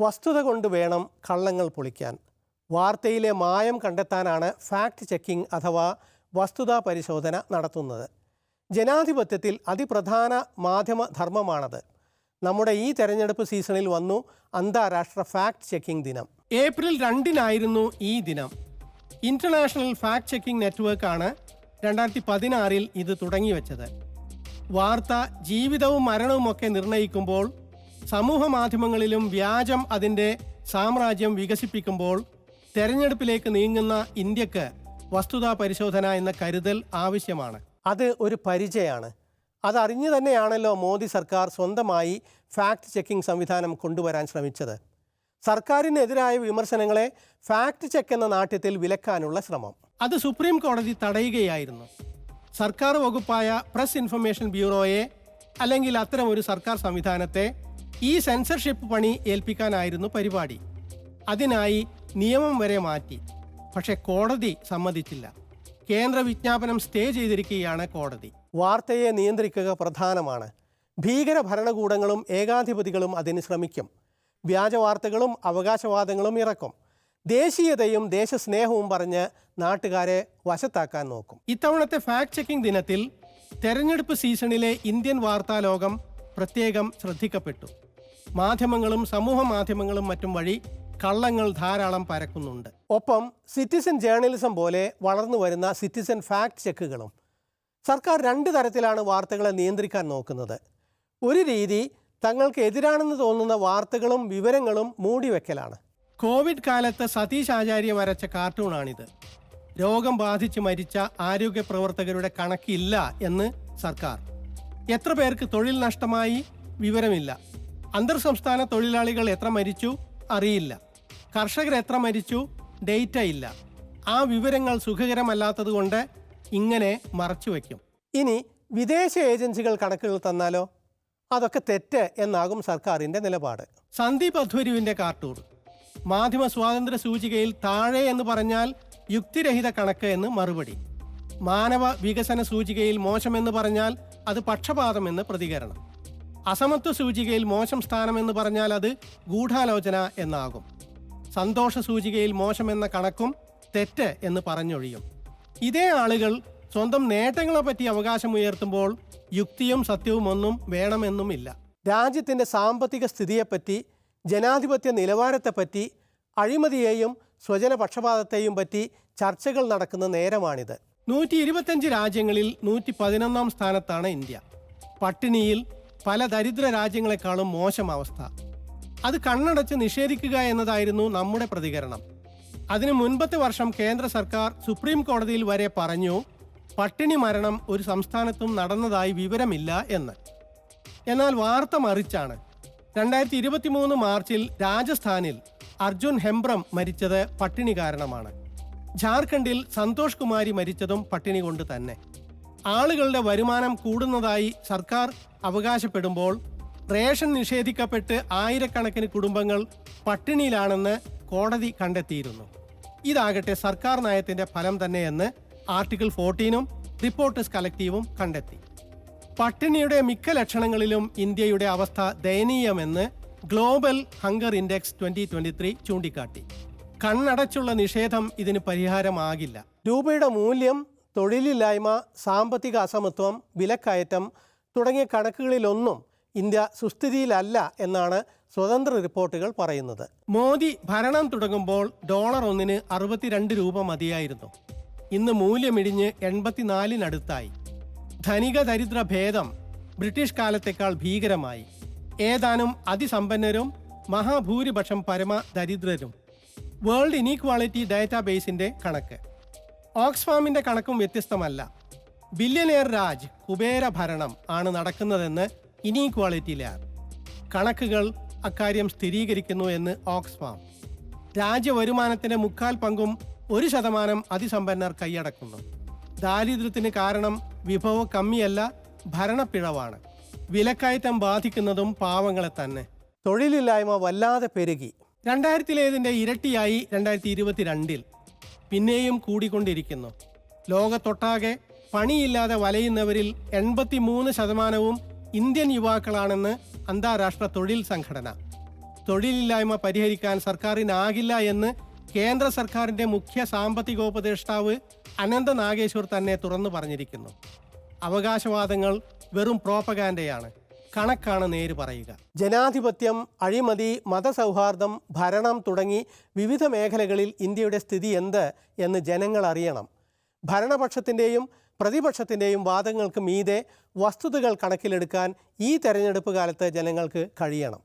വസ്തുത കൊണ്ട് വേണം കള്ളങ്ങൾ പൊളിക്കാൻ. വാർത്തയിലെ മായം കണ്ടെത്താനാണ് ഫാക്ട് ചെക്കിംഗ് അഥവാ വസ്തുതാ പരിശോധന നടത്തുന്നത്. ജനാധിപത്യത്തിൽ അതിപ്രധാന മാധ്യമ ധർമ്മമാണത്. നമ്മുടെ ഈ തെരഞ്ഞെടുപ്പ് സീസണിൽ വന്നു അന്താരാഷ്ട്ര ഫാക്ട് ചെക്കിംഗ് ദിനം. ഏപ്രിൽ രണ്ടിനായിരുന്നു ഈ ദിനം. ഇന്റർനാഷണൽ ഫാക്ട് ചെക്കിംഗ് നെറ്റ്വർക്ക് ആണ് രണ്ടായിരത്തി പതിനാറിൽ ഇത് തുടങ്ങിവെച്ചത്. വാർത്ത ജീവിതവും മരണവുമൊക്കെ നിർണയിക്കുമ്പോൾ സമൂഹ മാധ്യമങ്ങളിലും വ്യാജം അതിന്റെ സാമ്രാജ്യം വികസിപ്പിക്കുമ്പോൾ തെരഞ്ഞെടുപ്പിലേക്ക് നീങ്ങുന്ന ഇന്ത്യയ്ക്ക് വസ്തുതാ പരിശോധന എന്ന കരുതൽ ആവശ്യമാണ്. അത് ഒരു പരിചയമാണ്. അതറിഞ്ഞു തന്നെയാണല്ലോ മോദി സർക്കാർ സ്വന്തമായി ഫാക്ട് ചെക്കിംഗ് സംവിധാനം കൊണ്ടുവരാൻ ശ്രമിച്ചത്. സർക്കാരിനെതിരായ വിമർശനങ്ങളെ ഫാക്ട് ചെക്ക് എന്ന നാട്യത്തിൽ വിലക്കാനുള്ള ശ്രമം. അത് സുപ്രീം കോടതി തടയുകയായിരുന്നു. സർക്കാർ വകുപ്പായ പ്രസ് ഇൻഫർമേഷൻ ബ്യൂറോയെ അല്ലെങ്കിൽ അത്തരം ഒരു സർക്കാർ സംവിധാനത്തെ ഈ സെൻസർഷിപ്പ് പണി ഏൽപ്പിക്കാനായിരുന്നു പരിപാടി. അതിനായി നിയമം വരെ മാറ്റി. പക്ഷെ കോടതി സമ്മതിച്ചില്ല. കേന്ദ്ര വിജ്ഞാപനം സ്റ്റേ ചെയ്തിരിക്കുകയാണ് കോടതി. വാർത്തയെ നിയന്ത്രിക്കുക പ്രധാനമാണ്. ഭീകര ഭരണകൂടങ്ങളും ഏകാധിപതികളും അതിന് ശ്രമിക്കും. വ്യാജ വാർത്തകളും അവകാശവാദങ്ങളും ഇറക്കും. ദേശീയതയും ദേശസ്നേഹവും പറഞ്ഞ് നാട്ടുകാരെ വശത്താക്കാൻ നോക്കും. ഇത്തവണത്തെ ഫാക്ട് ചെക്കിംഗ് ദിനത്തിൽ തെരഞ്ഞെടുപ്പ് സീസണിലെ ഇന്ത്യൻ വാർത്താ ലോകം പ്രത്യേകം ശ്രദ്ധിക്കപ്പെട്ടു. മാധ്യമങ്ങളും സമൂഹ മാധ്യമങ്ങളും മറ്റും വഴി കള്ളങ്ങൾ ധാരാളം പരക്കുന്നുണ്ട്. ഒപ്പം സിറ്റിസൺ ജേർണലിസം പോലെ വളർന്നു വരുന്ന സിറ്റിസൺ ഫാക്ട് ചെക്കുകളും സർക്കാർ രണ്ട് തരത്തിലാണ് വാർത്തകളെ നിയന്ത്രിക്കാൻ നോക്കുന്നത്. ഒരു രീതി തങ്ങൾക്ക് എതിരാണെന്ന് തോന്നുന്ന വാർത്തകളും വിവരങ്ങളും മൂടിവെക്കലാണ്. കോവിഡ് കാലത്ത് സതീഷ് ആചാര്യ വരച്ച കാർട്ടൂണാണിത്. രോഗം ബാധിച്ച് മരിച്ച ആരോഗ്യ പ്രവർത്തകരുടെ കണക്കില്ല എന്ന് സർക്കാർ. എത്ര പേർക്ക് തൊഴിൽ നഷ്ടമായി വിവരമില്ല? അന്തർ സംസ്ഥാന തൊഴിലാളികൾ എത്ര മരിച്ചു? അറിയില്ല. കർഷകർ എത്ര മരിച്ചു? ഡേറ്റ ഇല്ല ആ വിവരങ്ങൾ സുഖകരമല്ലാത്തതുകൊണ്ട് ഇങ്ങനെ മറച്ചു വയ്ക്കും ഇനി വിദേശ ഏജൻസികൾ കണക്കുകൾ തന്നാലോ? അതൊക്കെ തെറ്റ് എന്നാകും സർക്കാരിന്റെ നിലപാട്. സന്ദീപ് അധ്വരുവിന്റെ കാർട്ടൂൺ. മാധ്യമ സ്വാതന്ത്ര്യ സൂചികയിൽ താഴെ എന്ന് പറഞ്ഞാൽ യുക്തിരഹിത കണക്ക് എന്ന് മറുപടി. മാനവ വികസന സൂചികയിൽ മോശമെന്ന് പറഞ്ഞാൽ അത് പക്ഷപാതമെന്ന് പ്രതികരണം. അസമത്വ സൂചികയിൽ മോശം സ്ഥാനമെന്ന് പറഞ്ഞാൽ അത് ഗൂഢാലോചന എന്നാകും. സന്തോഷ സൂചികയിൽ മോശമെന്ന കണക്കും തെറ്റ് എന്ന് പറഞ്ഞൊഴിയും. ഇതേ ആളുകൾ സ്വന്തം നേട്ടങ്ങളെപ്പറ്റി അവകാശമുയർത്തുമ്പോൾ യുക്തിയും സത്യവും ഒന്നും വേണമെന്നുമില്ല. രാജ്യത്തിന്റെ സാമ്പത്തിക സ്ഥിതിയെപ്പറ്റി ജനാധിപത്യ നിലവാരത്തെപ്പറ്റി അഴിമതിയെയും സ്വജനപക്ഷപാതത്തെയും പറ്റി ചർച്ചകൾ നടക്കുന്ന നേരമാണിത്. നൂറ്റി ഇരുപത്തഞ്ച് രാജ്യങ്ങളിൽ നൂറ്റി പതിനൊന്നാം സ്ഥാനത്താണ് ഇന്ത്യ. പട്ടിണിയിൽ പല ദരിദ്ര രാജ്യങ്ങളെക്കാളും മോശം അവസ്ഥ. അത് കണ്ണടച്ച് നിഷേധിക്കുക എന്നതായിരുന്നു നമ്മുടെ പ്രതികരണം. അതിനു മുൻപത്തെ വർഷം കേന്ദ്ര സർക്കാർ സുപ്രീം കോടതിയിൽ വരെ പറഞ്ഞു പട്ടിണി മരണം ഒരു സംസ്ഥാനത്തും നടന്നതായി വിവരമില്ല എന്ന്. എന്നാൽ വാർത്ത മറിച്ചാണ്. രണ്ടായിരത്തി ഇരുപത്തിമൂന്ന് മാർച്ചിൽ രാജസ്ഥാനിൽ അർജുൻ ഹെംബ്രം മരിച്ചത് പട്ടിണി കാരണമാണ്. ജാർഖണ്ഡിൽ സന്തോഷ് കുമാരി മരിച്ചതും പട്ടിണി കൊണ്ട് തന്നെ. ആളുകളുടെ വരുമാനം കൂടുന്നതായി സർക്കാർ അവകാശപ്പെടുമ്പോൾ റേഷൻ നിഷേധിക്കപ്പെട്ട് ആയിരക്കണക്കിന് കുടുംബങ്ങൾ പട്ടിണിയിലാണെന്ന് കോടതി കണ്ടെത്തിയിരുന്നു. ഇതാകട്ടെ സർക്കാർ നയത്തിന്റെ ഫലം തന്നെയെന്ന് ആർട്ടിക്കിൾ ഫോർട്ടീനും റിപ്പോർട്ടേഴ്സ് കളക്റ്റീവും കണ്ടെത്തി. പട്ടിണിയുടെ മിക്ക ലക്ഷണങ്ങളിലും ഇന്ത്യയുടെ അവസ്ഥ ദയനീയമെന്ന് global hunger index twenty twenty three ചൂണ്ടിക്കാട്ടി. കണ്ണടച്ചുള്ള നിഷേധം ഇതിന് പരിഹാരമാകില്ല. രൂപയുടെ മൂല്യം തൊഴിലില്ലായ്മ സാമ്പത്തിക അസമത്വം വിലക്കയറ്റം തുടങ്ങിയ കണക്കുകളിലൊന്നും ഇന്ത്യ സുസ്ഥിതിയിലല്ല എന്നാണ് സ്വതന്ത്ര റിപ്പോർട്ടുകൾ പറയുന്നത്. മോദി ഭരണം തുടങ്ങുമ്പോൾ ഡോളർ ഒന്നിന് അറുപത്തിരണ്ട് രൂപ മതിയായിരുന്നു. ഇന്ന് മൂല്യമിടിഞ്ഞ് എൺപത്തിനാലിനടുത്തായി. ധനിക ദരിദ്ര ഭേദം ബ്രിട്ടീഷ് കാലത്തേക്കാൾ ഭീകരമായി. ഏതാനും അതിസമ്പന്നരും മഹാഭൂരിപക്ഷം പരമ ദരിദ്രരും വേൾഡ് ഇനീക്വാളിറ്റി ഡാറ്റാബേസിന്റെ കണക്ക്. ഓക്സ്ഫാമിന്റെ കണക്കും വ്യത്യസ്തമല്ല. ബില്യനെയർ രാജ് കുബേര ഭരണം ആണ് നടക്കുന്നതെന്ന് ഇനീക്വാളിറ്റി ലാബ് കണക്കുകൾ അക്കാര്യം സ്ഥിരീകരിക്കുന്നു എന്ന് ഓക്സ്ഫാം രാജ്യ രാജ്യവരുമാനത്തിന്റെ മുക്കാൽ പങ്കും ഒരു ശതമാനം അതിസമ്പന്നർ കൈയടക്കുന്നു. ദാരിദ്ര്യത്തിന് കാരണം വിഭവ കമ്മിയല്ല ഭരണപ്പിഴവാണ്. വിലക്കയറ്റം ബാധിക്കുന്നതും പാവങ്ങളെ തന്നെ. തൊഴിലില്ലായ്മ വല്ലാതെ പെരുകി. രണ്ടായിരത്തിലേതിന്റെ ഇരട്ടിയായി രണ്ടായിരത്തി ഇരുപത്തിരണ്ടിൽ പിന്നെയും കൂടിക്കൊണ്ടിരിക്കുന്നു. ലോകത്തൊട്ടാകെ പണിയില്ലാതെ വലയുന്നവരിൽ എൺപത്തി മൂന്ന് ശതമാനവും ഇന്ത്യൻ യുവാക്കളാണെന്ന് അന്താരാഷ്ട്ര തൊഴിൽ സംഘടന. തൊഴിലില്ലായ്മ പരിഹരിക്കാൻ സർക്കാരിനാകില്ല എന്ന് കേന്ദ്ര സർക്കാരിന്റെ മുഖ്യ സാമ്പത്തികോപദേഷ്ടാവ് അനന്ത നാഗേശ്വർ തന്നെ തുറന്നു പറഞ്ഞിരിക്കുന്നു. അവകാശവാദങ്ങൾ വെറും പ്രോപ്പഗാൻഡയാണ് കണക്കാണ് നേര് പറയുക. ജനാധിപത്യം അഴിമതി മതസൗഹാർദ്ദം ഭരണം തുടങ്ങി വിവിധ മേഖലകളിൽ ഇന്ത്യയുടെ സ്ഥിതി എന്ത് എന്ന് ജനങ്ങൾ അറിയണം. ഭരണപക്ഷത്തിന്റെയും പ്രതിപക്ഷത്തിന്റെയും വാദങ്ങൾക്ക് മീതെ വസ്തുതകൾ കണക്കിലെടുക്കാൻ ഈ തെരഞ്ഞെടുപ്പ് കാലത്ത് ജനങ്ങൾക്ക് കഴിയണം.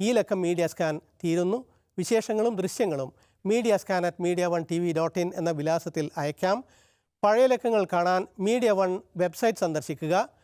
ഈ ലക്കം മീഡിയ സ്കാൻ തീരുന്നു. വിശേഷങ്ങളും ദൃശ്യങ്ങളും media scan at media one T V dot in എന്ന വിലാസത്തിൽ അയക്കാം. പഴയ ലക്കങ്ങൾ കാണാൻ മീഡിയ വൺ വെബ്സൈറ്റ് സന്ദർശിക്കുക.